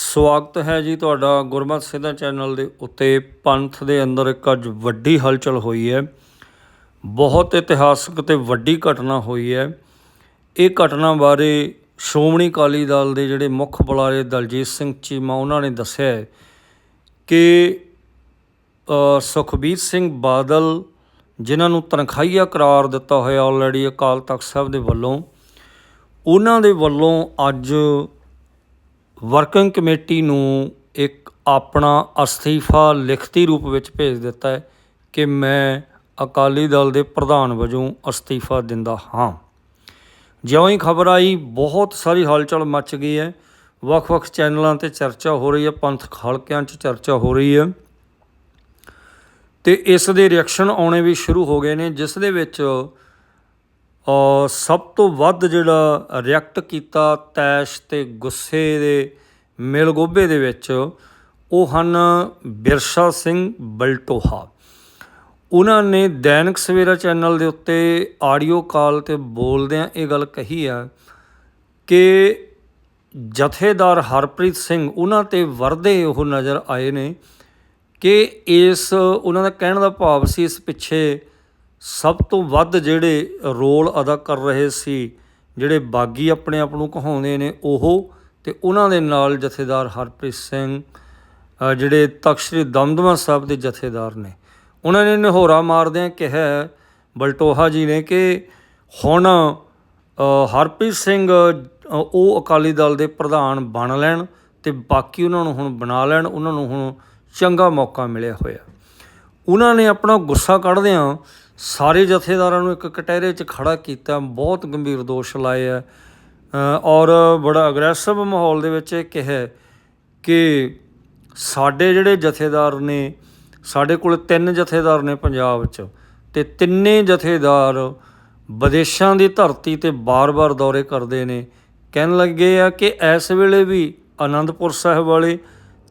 ਸਵਾਗਤ ਹੈ ਜੀ ਤੁਹਾਡਾ ਗੁਰਮਤਿ ਸਿੱਧਾ ਚੈਨਲ ਦੇ ਉੱਤੇ। ਪੰਥ ਦੇ ਅੰਦਰ ਇੱਕ ਅੱਜ ਵੱਡੀ ਹਲਚਲ ਹੋਈ ਹੈ। ਬਹੁਤ ਇਤਿਹਾਸਕ ਤੇ ਵੱਡੀ ਘਟਨਾ ਹੋਈ ਹੈ। ਇਹ ਘਟਨਾ ਬਾਰੇ ਸ਼੍ਰੋਮਣੀ ਅਕਾਲੀ ਦਲ ਦੇ ਜਿਹੜੇ ਮੁੱਖ ਬੁਲਾਰੇ ਦਲਜੀਤ ਸਿੰਘ ਚੀਮਾ, ਉਹਨਾਂ ਨੇ ਦੱਸਿਆ ਹੈ ਕਿ ਸੁਖਬੀਰ ਸਿੰਘ ਬਾਦਲ, ਜਿਨ੍ਹਾਂ ਨੂੰ ਤਨਖਾਹੀਆ ਕਰਾਰ ਦਿੱਤਾ ਹੋਇਆ ਆਲਰੇਡੀ ਅਕਾਲ ਤਖਤ ਸਾਹਿਬ ਦੇ ਵੱਲੋਂ, ਉਹਨਾਂ ਦੇ ਵੱਲੋਂ ਅੱਜ ਵਰਕਿੰਗ ਕਮੇਟੀ ਨੂੰ ਇੱਕ ਆਪਣਾ ਅਸਤੀਫਾ ਲਿਖਤੀ ਰੂਪ ਵਿੱਚ ਭੇਜ ਦਿੱਤਾ ਹੈ ਕਿ ਮੈਂ ਅਕਾਲੀ ਦਲ ਦੇ ਪ੍ਰਧਾਨ ਵਜੋਂ ਅਸਤੀਫਾ ਦਿੰਦਾ ਹਾਂ। ਜਿਉਂ ਹੀ ਖਬਰ ਆਈ, ਬਹੁਤ ਸਾਰੀ ਹਲਚਲ ਮਚ ਗਈ ਹੈ। ਵੱਖ-ਵੱਖ ਚੈਨਲਾਂ ਤੇ ਚਰਚਾ ਹੋ ਰਹੀ ਹੈ ਪੰਥਕ ਹਲਕਿਆਂ 'ਚ ਚਰਚਾ ਹੋ ਰਹੀ ਹੈ। ਤੇ ਇਸ ਦੇ ਰਿਐਕਸ਼ਨ ਆਉਣੇ ਵੀ ਸ਼ੁਰੂ ਹੋ ਗਏ ਨੇ, ਜਿਸ ਦੇ ਵਿੱਚ ਅ, ਸਭ ਤੋਂ ਵੱਧ ਜਿਹੜਾ ਰਿਐਕਟ ਕੀਤਾ ਤੈਸ਼ ਤੇ ਗੁੱਸੇ ਦੇ ਮਿਲਗੋਬੇ ਦੇ ਵਿੱਚ ਉਹ ਹਨ ਬਿਰਸਾ ਸਿੰਘ ਬਲਟੋਹਾ। ਉਹਨਾਂ ਨੇ ਦੈਨਿਕ ਸਵੇਰਾ ਚੈਨਲ ਦੇ ਉੱਤੇ ਆਡੀਓ ਕਾਲ ਤੇ ਬੋਲਦਿਆਂ ਇਹ ਗੱਲ ਕਹੀ ਆ ਕਿ ਜਥੇਦਾਰ ਹਰਪ੍ਰੀਤ ਸਿੰਘ ਉਹਨਾਂ ਤੇ ਵਰਦੇ ਉਹ ਨਜ਼ਰ ਆਏ ਨੇ ਕਿ ਇਸ ਉਹਨਾਂ ਦਾ ਕਹਿਣ ਦਾ ਭਾਵ ਸੀ ਇਸ ਪਿੱਛੇ ਸਭ ਤੋਂ ਵੱਧ ਜਿਹੜੇ ਰੋਲ ਅਦਾ ਕਰ ਰਹੇ ਸੀ, ਜਿਹੜੇ ਬਾਗੀ ਆਪਣੇ ਆਪ ਨੂੰ ਕਹਾਉਂਦੇ ਨੇ, ਉਹ ਤੇ ਉਹਨਾਂ ਦੇ ਨਾਲ ਜਥੇਦਾਰ ਹਰਪ੍ਰੀਤ ਸਿੰਘ ਜਿਹੜੇ ਤਖ਼ਤ ਸ੍ਰੀ ਦਮਦਮਾ ਸਾਹਿਬ ਦੇ ਜਥੇਦਾਰ ਨੇ। ਉਹਨਾਂ ਨੇ ਨਿਹੋਰਾ ਮਾਰਦਿਆਂ ਕਿਹਾ, ਬਲਟੋਹਾ ਜੀ ਨੇ ਕਿ ਹੁਣ ਹਰਪ੍ਰੀਤ ਸਿੰਘ ਉਹ ਅਕਾਲੀ ਦਲ ਦੇ ਪ੍ਰਧਾਨ ਬਣ ਲੈਣ ਤੇ ਬਾਕੀ ਉਹਨਾਂ ਨੂੰ ਹੁਣ ਬਣਾ ਲੈਣ, ਉਹਨਾਂ ਨੂੰ ਹੁਣ ਚੰਗਾ ਮੌਕਾ ਮਿਲਿਆ ਹੋਇਆ। ਉਹਨਾਂ ਨੇ ਆਪਣਾ ਗੁੱਸਾ ਕੱਢਦਿਆਂ ਸਾਰੇ ਜਥੇਦਾਰਾਂ ਨੂੰ ਇੱਕ ਕਟਹਿਰੇ 'ਚ ਖੜਾ ਕੀਤਾ, ਬਹੁਤ ਗੰਭੀਰ ਦੋਸ਼ ਲਾਏ ਆ। ਔਰ ਬੜਾ ਅਗਰੈਸਿਵ ਮਾਹੌਲ ਦੇ ਵਿੱਚ ਇਹ ਕਿਹਾ ਕਿ ਸਾਡੇ ਜਿਹੜੇ ਜਥੇਦਾਰ ਨੇ, ਸਾਡੇ ਕੋਲ ਤਿੰਨ ਜਥੇਦਾਰ ਨੇ ਪੰਜਾਬ 'ਚ ਤੇ ਤਿੰਨੇ ਜਥੇਦਾਰ ਵਿਦੇਸ਼ਾਂ ਦੀ ਧਰਤੀ ਤੇ ਬਾਰ-ਬਾਰ ਦੌਰੇ ਕਰਦੇ ਨੇ। ਕਹਿਣ ਲੱਗੇ ਆ ਕਿ ਇਸ ਵੇਲੇ ਵੀ ਆਨੰਦਪੁਰ ਸਾਹਿਬ ਵਾਲੇ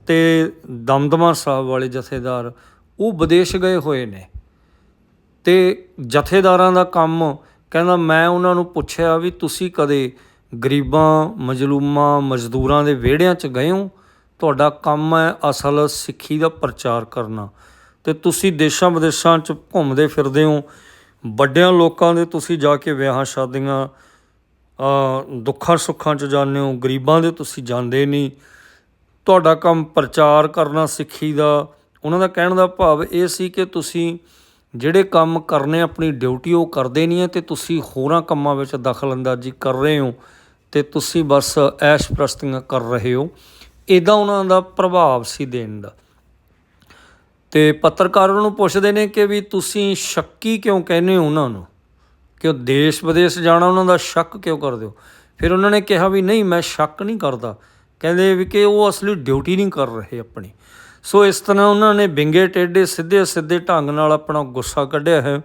ਤੇ ਦਮਦਮਾ ਸਾਹਿਬ ਵਾਲੇ ਜਥੇਦਾਰ ਉਹ ਵਿਦੇਸ਼ ਗਏ ਹੋਏ ਨੇ। ਤੇ ਜਥੇਦਾਰਾਂ ਦਾ ਕੰਮ ਕਹਿੰਦਾ, ਮੈਂ ਉਹਨਾਂ ਨੂੰ ਪੁੱਛਿਆ ਵੀ ਤੁਸੀਂ ਕਦੇ ਗਰੀਬਾਂ, ਮਜਲੂਮਾਂ, ਮਜ਼ਦੂਰਾਂ ਦੇ ਵਿਹੜਿਆਂ 'ਚ ਗਏ ਹੋ? ਤੁਹਾਡਾ ਕੰਮ ਹੈ ਅਸਲ ਸਿੱਖੀ ਦਾ ਪ੍ਰਚਾਰ ਕਰਨਾ। ਤੇ ਤੁਸੀਂ ਦੇਸ਼ਾਂ ਵਿਦੇਸ਼ਾਂ 'ਚ ਘੁੰਮਦੇ ਫਿਰਦੇ ਹੋ, ਵੱਡਿਆਂ ਲੋਕਾਂ ਦੇ ਤੁਸੀਂ ਜਾ ਕੇ ਵਿਆਹਾਂ ਸ਼ਾਦੀਆਂ ਦੁੱਖਾਂ ਸੁੱਖਾਂ 'ਚ ਜਾਂਦੇ ਹੋ, ਗਰੀਬਾਂ ਦੇ ਤੁਸੀਂ ਜਾਂਦੇ ਨਹੀਂ। ਤੁਹਾਡਾ ਕੰਮ ਪ੍ਰਚਾਰ ਕਰਨਾ ਸਿੱਖੀ ਦਾ, ਉਹਨਾਂ ਦਾ ਕਹਿਣ ਦਾ ਭਾਵ ਇਹ ਸੀ ਕਿ ਤੁਸੀਂ ਜਿਹੜੇ ਕੰਮ ਕਰਨੇ ਆਪਣੀ ਡਿਊਟੀ ਉਹ ਕਰਦੇ ਨਹੀਂ ਹੈ ਅਤੇ ਤੁਸੀਂ ਹੋਰਾਂ ਕੰਮਾਂ ਵਿੱਚ ਦਖਲਅੰਦਾਜ਼ੀ ਕਰ ਰਹੇ ਹੋ ਅਤੇ ਤੁਸੀਂ ਬਸ ਐਸ਼ ਪ੍ਰਸਤੀਆਂ ਕਰ ਰਹੇ ਹੋ। ਇਦਾਂ ਉਹਨਾਂ ਦਾ ਪ੍ਰਭਾਵ ਸੀ ਦੇਣ ਦਾ। ਤੇ ਪੱਤਰਕਾਰ ਉਹਨਾਂ ਨੂੰ ਪੁੱਛਦੇ ਨੇ ਕਿ ਵੀ ਤੁਸੀਂ ਸ਼ੱਕੀ ਕਿਉਂ ਕਹਿੰਦੇ ਹੋ ਉਹਨਾਂ ਨੂੰ? ਕਿ ਉਹ ਦੇਸ਼ ਵਿਦੇਸ਼ ਜਾਣਾ ਉਹਨਾਂ ਦਾ ਸ਼ੱਕ ਕਿਉਂ ਕਰਦੇ ਹੋ? ਫਿਰ ਉਹਨਾਂ ਨੇ ਕਿਹਾ ਵੀ ਨਹੀਂ, ਮੈਂ ਸ਼ੱਕ ਨਹੀਂ ਕਰਦਾ। ਕਹਿੰਦੇ ਵੀ ਕਿ ਉਹ ਅਸਲੀ ਡਿਊਟੀ ਨਹੀਂ ਕਰ ਰਹੇ ਆਪਣੀ। ਸੋ ਇਸ ਤਰ੍ਹਾਂ ਉਹਨਾਂ ਨੇ ਵਿੰਗੇ ਟੇਢੇ ਸਿੱਧੇ ਸਿੱਧੇ ਢੰਗ ਨਾਲ ਆਪਣਾ ਗੁੱਸਾ ਕੱਢਿਆ ਹੈ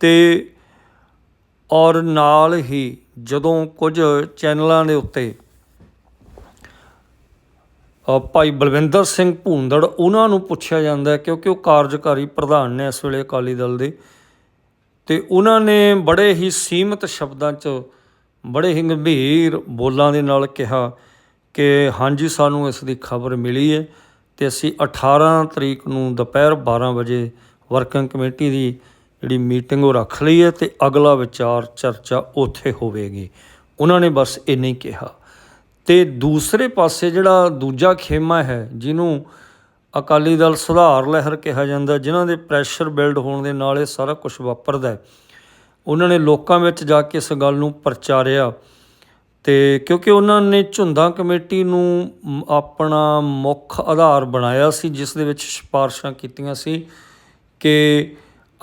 ਤੇ ਔਰ ਨਾਲ ਹੀ ਜਦੋਂ ਕੁਝ ਚੈਨਲਾਂ ਦੇ ਉੱਤੇ ਭਾਈ ਬਲਵਿੰਦਰ ਸਿੰਘ ਭੂੰਦੜ ਉਹਨਾਂ ਨੂੰ ਪੁੱਛਿਆ ਜਾਂਦਾ ਕਿਉਂਕਿ ਉਹ ਕਾਰਜਕਾਰੀ ਪ੍ਰਧਾਨ ਨੇ ਇਸ ਵੇਲੇ ਅਕਾਲੀ ਦਲ ਦੇ, ਤੇ ਉਹਨਾਂ ਨੇ ਬੜੇ ਹੀ ਸੀਮਤ ਸ਼ਬਦਾਂ 'ਚ ਬੜੇ ਹੀ ਗੰਭੀਰ ਬੋਲਾਂ ਦੇ ਨਾਲ ਕਿਹਾ ਕਿ ਹਾਂਜੀ, ਸਾਨੂੰ ਇਸ ਦੀ ਖਬਰ ਮਿਲੀ ਹੈ। ਅਤੇ ਅਸੀਂ 18 ਤਰੀਕ ਨੂੰ ਦੁਪਹਿਰ 12 ਵਜੇ ਵਰਕਿੰਗ ਕਮੇਟੀ ਦੀ ਜਿਹੜੀ ਮੀਟਿੰਗ ਉਹ ਰੱਖ ਲਈ ਹੈ ਅਤੇ ਅਗਲਾ ਵਿਚਾਰ ਚਰਚਾ ਉੱਥੇ ਹੋਵੇਗੀ। ਉਹਨਾਂ ਨੇ ਬਸ ਇੰਨਾ ਹੀ ਕਿਹਾ। ਤੇ ਦੂਸਰੇ ਪਾਸੇ ਜਿਹੜਾ ਦੂਜਾ ਖੇਮਾ ਹੈ, ਜਿਹਨੂੰ ਅਕਾਲੀ ਦਲ ਸੁਧਾਰ ਲਹਿਰ ਕਿਹਾ ਜਾਂਦਾ, ਜਿਨ੍ਹਾਂ ਦੇ ਪ੍ਰੈਸ਼ਰ ਬਿਲਡ ਹੋਣ ਦੇ ਨਾਲ ਇਹ ਸਾਰਾ ਕੁਝ ਵਾਪਰਦਾ ਹੈ, ਉਹਨਾਂ ਨੇ ਲੋਕਾਂ ਵਿੱਚ ਜਾ ਕੇ ਇਸ ਗੱਲ ਨੂੰ ਪ੍ਰਚਾਰਿਆ। ਅਤੇ ਕਿਉਂਕਿ ਉਹਨਾਂ ਨੇ ਝੁੰਦਾ ਕਮੇਟੀ ਨੂੰ ਆਪਣਾ ਮੁੱਖ ਆਧਾਰ ਬਣਾਇਆ ਸੀ, ਜਿਸ ਦੇ ਵਿੱਚ ਸਿਫਾਰਸ਼ਾਂ ਕੀਤੀਆਂ ਸੀ ਕਿ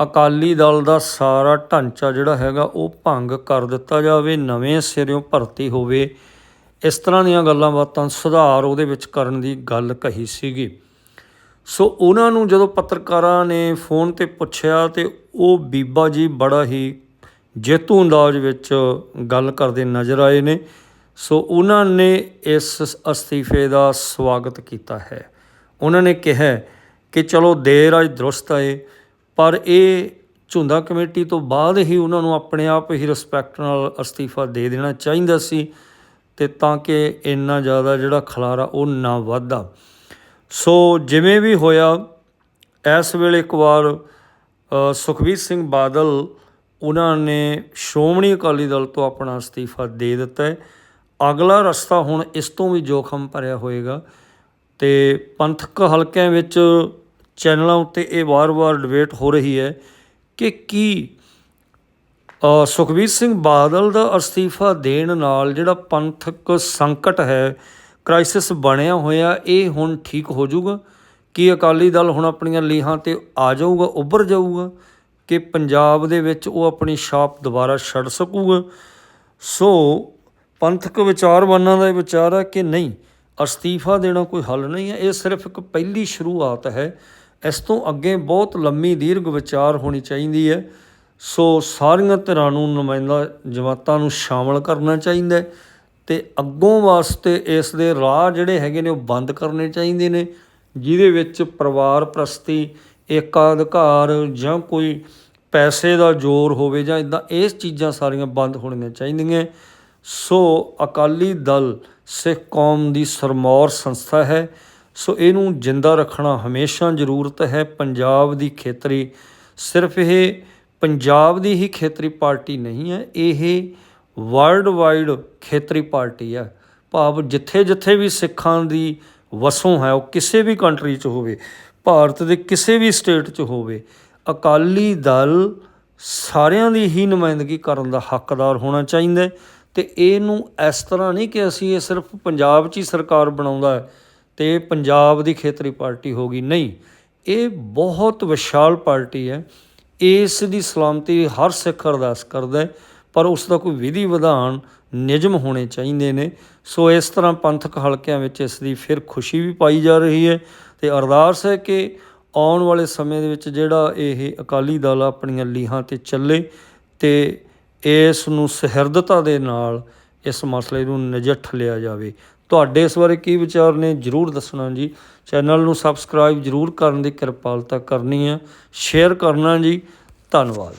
ਅਕਾਲੀ ਦਲ ਦਾ ਸਾਰਾ ਢਾਂਚਾ ਜਿਹੜਾ ਹੈਗਾ ਉਹ ਭੰਗ ਕਰ ਦਿੱਤਾ ਜਾਵੇ, ਨਵੇਂ ਸਿਰਿਓਂ ਭਰਤੀ ਹੋਵੇ। ਇਸ ਤਰ੍ਹਾਂ ਦੀਆਂ ਗੱਲਾਂ ਬਾਤਾਂ ਸੁਧਾਰ ਉਹਦੇ ਵਿੱਚ ਕਰਨ ਦੀ ਗੱਲ ਕਹੀ ਸੀਗੀ। ਸੋ ਉਹਨਾਂ ਨੂੰ ਜਦੋਂ ਪੱਤਰਕਾਰਾਂ ਨੇ ਫੋਨ ਤੇ ਪੁੱਛਿਆ ਤੇ ਉਹ ਬੀਬਾ ਜੀ ਬੜਾ ਹੀ ਜੇਤੂ ਅੰਦਾਜ਼ ਵਿੱਚ ਗੱਲ ਕਰਦੇ ਨਜ਼ਰ ਆਏ ਨੇ। ਸੋ ਉਹਨਾਂ ਨੇ ਇਸ ਅਸਤੀਫੇ ਦਾ ਸਵਾਗਤ ਕੀਤਾ ਹੈ। ਉਹਨਾਂ ਨੇ ਕਿਹਾ ਕਿ ਚਲੋ ਦੇਰ ਅੱਜ ਦਰੁਸਤ ਆਏ ਪਰ ਇਹ ਝੁੰਦਾ ਕਮੇਟੀ ਤੋਂ ਬਾਅਦ ਹੀ ਉਹਨਾਂ ਨੂੰ ਆਪਣੇ ਆਪ ਹੀ ਰਿਸਪੈਕਟ ਨਾਲ ਅਸਤੀਫਾ ਦੇ ਦੇਣਾ ਚਾਹੀਦਾ ਸੀ ਤੇ ਤਾਂ ਕਿ ਇੰਨਾ ਜ਼ਿਆਦਾ ਜਿਹੜਾ ਖਲਾਰਾ ਉਹ ਨਾ ਵੱਧਦਾ। ਸੋ ਜਿਵੇਂ ਵੀ ਹੋਇਆ, ਇਸ ਵੇਲੇ ਇੱਕ ਵਾਰ ਸੁਖਬੀਰ ਸਿੰਘ ਬਾਦਲ ਉਹਨਾਂ ਨੇ ਸ਼੍ਰੋਮਣੀ ਅਕਾਲੀ ਦਲ ਤੋਂ ਆਪਣਾ ਅਸਤੀਫਾ ਦੇ ਦਿੱਤਾ ਹੈ। ਅਗਲਾ ਰਸਤਾ ਹੁਣ ਇਸ ਤੋਂ ਵੀ ਜੋਖਮ ਭਰਿਆ ਹੋਏਗਾ ਤੇ ਪੰਥਕ ਹਲਕਿਆਂ ਵਿੱਚ ਚੈਨਲਾਂ ਉੱਤੇ ਇਹ ਵਾਰ-ਵਾਰ ਡਿਬੇਟ ਹੋ ਰਹੀ ਹੈ ਕਿ ਕੀ ਸੁਖਬੀਰ ਸਿੰਘ ਬਾਦਲ ਦਾ ਅਸਤੀਫਾ ਦੇਣ ਨਾਲ ਜਿਹੜਾ ਪੰਥਕ ਸੰਕਟ ਹੈ ਕ੍ਰਾਈਸਿਸ ਬਣਿਆ ਹੋਇਆ, ਇਹ ਹੁਣ ਠੀਕ ਹੋ ਜਾਊਗਾ? ਕਿ ਅਕਾਲੀ ਦਲ ਹੁਣ ਆਪਣੀਆਂ ਲੀਹਾਂ ਤੇ ਆ ਜਾਊਗਾ, ਉੱਭਰ ਜਾਊਗਾ? ਕਿ ਪੰਜਾਬ ਦੇ ਵਿੱਚ ਉਹ ਆਪਣੀ ਛਾਪ ਦੁਬਾਰਾ ਛੱਡ ਸਕੂਗਾ। ਸੋ ਪੰਥਕ ਵਿਚਾਰਵਾਨਾਂ ਦਾ ਇਹ ਵਿਚਾਰ ਹੈ ਕਿ ਨਹੀਂ, ਅਸਤੀਫਾ ਦੇਣਾ ਕੋਈ ਹੱਲ ਨਹੀਂ ਹੈ। ਇਹ ਸਿਰਫ ਇੱਕ ਪਹਿਲੀ ਸ਼ੁਰੂਆਤ ਹੈ। ਇਸ ਤੋਂ ਅੱਗੇ ਬਹੁਤ ਲੰਮੀ ਦੀਰਘ ਵਿਚਾਰ ਹੋਣੀ ਚਾਹੀਦੀ ਹੈ। ਸੋ ਸਾਰੀਆਂ ਧਿਰਾਂ ਨੂੰ ਨੁਮਾਇੰਦਾ ਜਮਾਤਾਂ ਨੂੰ ਸ਼ਾਮਲ ਕਰਨਾ ਚਾਹੀਦਾ ਹੈ ਤੇ ਅੱਗੋਂ ਵਾਸਤੇ ਇਸ ਦੇ ਰਾਹ ਜਿਹੜੇ ਹੈਗੇ ਨੇ ਉਹ ਬੰਦ ਕਰਨੇ ਚਾਹੀਦੇ ਨੇ, ਜਿਹਦੇ ਵਿੱਚ ਪਰਿਵਾਰ ਪ੍ਰਸਤੀ ਏਕਾਧਿਕਾਰ ਜਾਂ ਕੋਈ ਪੈਸੇ ਦਾ ਜ਼ੋਰ ਹੋਵੇ ਜਾਂ ਇਦਾਂ ਇਸ ਚੀਜ਼ਾਂ ਸਾਰੀਆਂ ਬੰਦ ਹੋਣੀਆਂ ਚਾਹੀਦੀਆਂ। ਸੋ ਅਕਾਲੀ ਦਲ, ਸਿੱਖ ਕੌਮ ਦੀ ਸਰਮੌਰ ਸੰਸਥਾ ਹੈ। ਸੋ ਇਹਨੂੰ ਜਿੰਦਾ ਰੱਖਣਾ ਹਮੇਸ਼ਾ ਜ਼ਰੂਰਤ ਹੈ। ਪੰਜਾਬ ਦੀ ਖੇਤਰੀ ਸਿਰਫ ਇਹ ਪੰਜਾਬ ਦੀ ਹੀ ਖੇਤਰੀ ਪਾਰਟੀ ਨਹੀਂ ਹੈ, ਇਹ ਵਰਲਡ ਵਾਈਡ ਖੇਤਰੀ ਪਾਰਟੀ ਹੈ। ਭਾਵ ਜਿੱਥੇ ਜਿੱਥੇ ਵੀ ਸਿੱਖਾਂ ਦੀ ਵਸੋਂ ਹੈ, ਉਹ ਕਿਸੇ ਵੀ ਕੰਟਰੀ 'ਚ ਹੋਵੇ ਭਾਰਤ ਦੇ ਕਿਸੇ ਵੀ ਸਟੇਟ 'ਚ ਹੋਵੇ, ਅਕਾਲੀ ਦਲ ਸਾਰਿਆਂ ਦੀ ਹੀ ਨੁਮਾਇੰਦਗੀ ਕਰਨ ਦਾ ਹੱਕਦਾਰ ਹੋਣਾ ਚਾਹੀਦਾ ਹੈ ਤੇ ਇਹਨੂੰ ਇਸ ਤਰ੍ਹਾਂ ਨਹੀਂ ਕਿ ਅਸੀਂ ਇਹ ਸਿਰਫ ਪੰਜਾਬ 'ਚ ਹੀ ਸਰਕਾਰ ਬਣਾਉਂਦਾ ਹੈ ਤੇ ਪੰਜਾਬ ਦੀ ਖੇਤਰੀ ਪਾਰਟੀ ਹੋਗੀ ਨਹੀਂ, ਇਹ ਬਹੁਤ ਵਿਸ਼ਾਲ ਪਾਰਟੀ ਹੈ। ਇਸ ਦੀ ਸਲਾਮਤੀ ਹਰ ਸਿੱਖ ਅਰਦਾਸ ਕਰਦਾ ਹੈ। ਪਰ ਉਸ ਦਾ ਕੋਈ ਵਿਧੀ ਵਿਧਾਨ ਨਿਯਮ ਹੋਣੇ ਚਾਹੀਦੇ ਨੇ। ਸੋ ਇਸ ਤਰ੍ਹਾਂ ਪੰਥਕ ਹਲਕਿਆਂ ਵਿੱਚ ਇਸ ਦੀ ਫਿਰ ਖੁਸ਼ੀ ਵੀ ਪਾਈ ਜਾ ਰਹੀ ਹੈ ਤੇ ਅਰਦਾਸ ਹੈ ਕਿ ਆਉਣ ਵਾਲੇ ਸਮੇਂ ਦੇ ਵਿੱਚ ਜਿਹੜਾ ਇਹ ਅਕਾਲੀ ਦਲ ਆਪਣੀਆਂ ਲੀਹਾਂ ਤੇ ਚੱਲੇ ਤੇ ਇਸ ਨੂੰ ਸਹਿਰਦਤਾ ਦੇ ਨਾਲ ਇਸ ਮਸਲੇ ਨੂੰ ਨਜਿੱਠ ਲਿਆ ਜਾਵੇ। ਤੁਹਾਡੇ ਇਸ ਬਾਰੇ ਕੀ ਵਿਚਾਰ ਨੇ ਜਰੂਰ ਦੱਸਣਾ ਜੀ। ਚੈਨਲ ਨੂੰ ਸਬਸਕ੍ਰਾਈਬ ਜਰੂਰ ਕਰਨ ਦੀ ਕਿਰਪਾਲਤਾ ਕਰਨੀ ਹੈ। ਸ਼ੇਅਰ ਕਰਨਾ ਜੀ। ਧੰਨਵਾਦ।